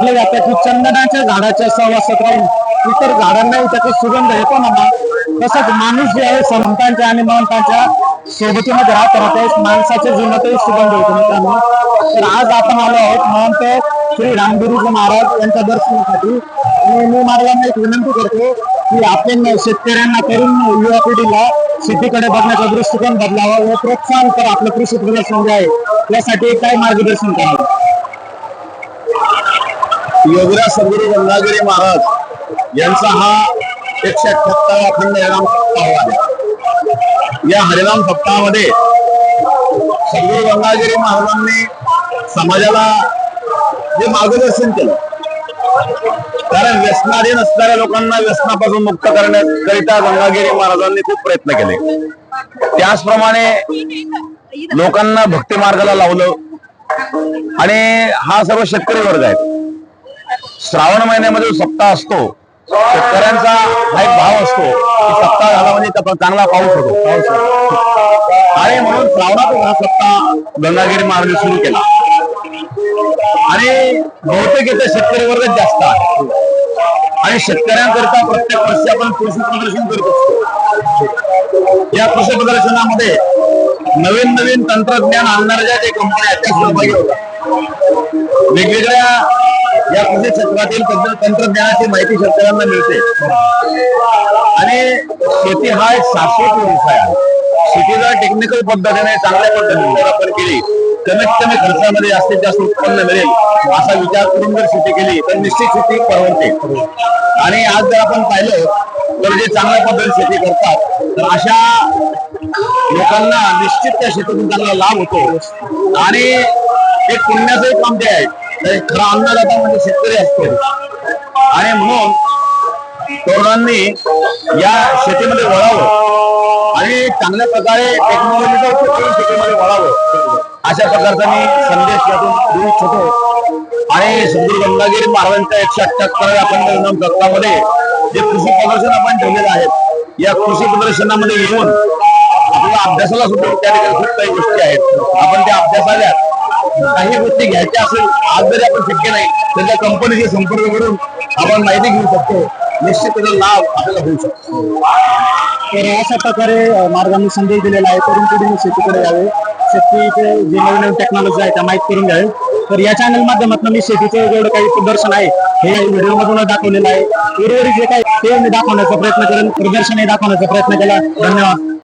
म्हटलं जातं की चंदनाच्या झाडाच्या सहवासात राहून इतर झाडांनाही त्याचा सुगंध येतो ना मग तसंच माणूस जे आहे संतांच्या आणि महंतांच्या सोबतीमध्ये राहत त्यावेळेस माणसाच्या जीवनातही सुगंध येतो मित्रांनो. तर आज आपण आलो आहोत महंत श्री रामगिरीजी महाराज यांच्या दर्शनासाठी. आणि मी महाराजांना एक विनंती करतो की आपण शेतकऱ्यांना तरुण युवा पिढीला शेतीकडे बघण्याचा दृष्टिकोन बदलावा व प्रोत्साहन तर आपलं कृषी प्रदर्शन जे आहे यासाठी काय मार्गदर्शन करावं योगराज सद्गुरू गंगागिरी महाराज यांचा हा एकशे अठ्याहत्तर अखंड हरिनाम सप्ताह आहे. या हरिनाम सप्ताहामध्ये सद्गुरू गंगागिरी महाराजांनी समाजाला जे मार्गदर्शन केलं कारण व्यसनाधीन असणाऱ्या लोकांना व्यसनापासून मुक्त करण्याकरिता गंगागिरी महाराजांनी खूप प्रयत्न केले. त्याचप्रमाणे लोकांना भक्ती मार्गाला लावलं आणि हा सर्व शेतकरी वर्ग आहे. श्रावण महिन्यामध्ये जो सप्ताह असतो शेतकऱ्यांचा हा एक भाव असतो की सप्ताह झाला म्हणजे चांगला पाऊस होतो. पाऊस आणि म्हणून श्रावणातून हा सप्ताह गंगागिरी मार्ग सुरू केला. आणि बहुतेक इथे शेतकरी वर्ग जास्त आहे. आणि शेतकऱ्यांकरता प्रत्येक वर्षी आपण कृषी प्रदर्शन करत असतो. या कृषी प्रदर्शनामध्ये नवीन नवीन तंत्रज्ञान आणणाऱ्या ज्या काही कंपन्या आहेत त्या सहभागी होतात वेगवेगळ्या या कृषी क्षेत्रातील तंत्रज्ञानाची माहिती शेतकऱ्यांना मिळते. आणि शेती हा एक शाश्वत व्यवसाय आहे. शेती जर टेक्निकल पद्धतीने चांगल्या पद्धतीने जर आपण केली कमीत कमी खर्चामध्ये जास्तीत जास्त उत्पन्न मिळेल असा विचार करून जर शेती केली तर निश्चित शेती परवडते. आणि आज जर आपण पाहिलं तर जे चांगल्या पद्धतीने शेती करतात तर अशा लोकांना निश्चित त्या शेतीतून चांगला लाभ होतो. आणि एक पुण्याचं काम ते आहे तर खरा अन्नदाता म्हणजे शेतकरी असतो आणि म्हणून तरुणांनी या शेतीमध्ये वळावं. आणि चांगल्या प्रकारे टेक्नॉलॉजीचा उपयोग करून शेतीमध्ये वळावं. अशा प्रकारचा मी संदेश यातून देऊ इच्छितो. आणि सुंदर गंगागिरी महाराजांच्या एकशे अठ्याहत्तर आपण दत्तामध्ये जे कृषी प्रदर्शन आपण ठेवलेलं आहे या कृषी प्रदर्शनामध्ये येऊन आपल्या अभ्यासाला सुद्धा त्या ठिकाणी खूप काही गोष्टी आहेत. आपण त्या अभ्यासाल्या काही गोष्टी घ्यायच्या असेल आज जरी आपण शक्य नाही तर त्या कंपनीशी संपर्क करून आपण माहिती घेऊ शकतो. निश्चित त्याचा लाभ आपल्याला होऊ शकतो. तर अशा प्रकारे मार्गाने मार्गांनी संदेश दिलेला आहे. तरुण पिढीने शेतीकडे यावे. शेतीचे जे नवीन नवीन टेक्नॉलॉजी आहे त्या माहीत करून घ्यावे. तर या चॅनल माध्यमातून मी शेतीचं जेवढं काही प्रदर्शन आहे हे व्हिडिओ मधून दाखवलेलं आहे. उर्वरित जे काही ते मी दाखवण्याचा प्रयत्न करेन. प्रदर्शनही दाखवण्याचा प्रयत्न केला. धन्यवाद.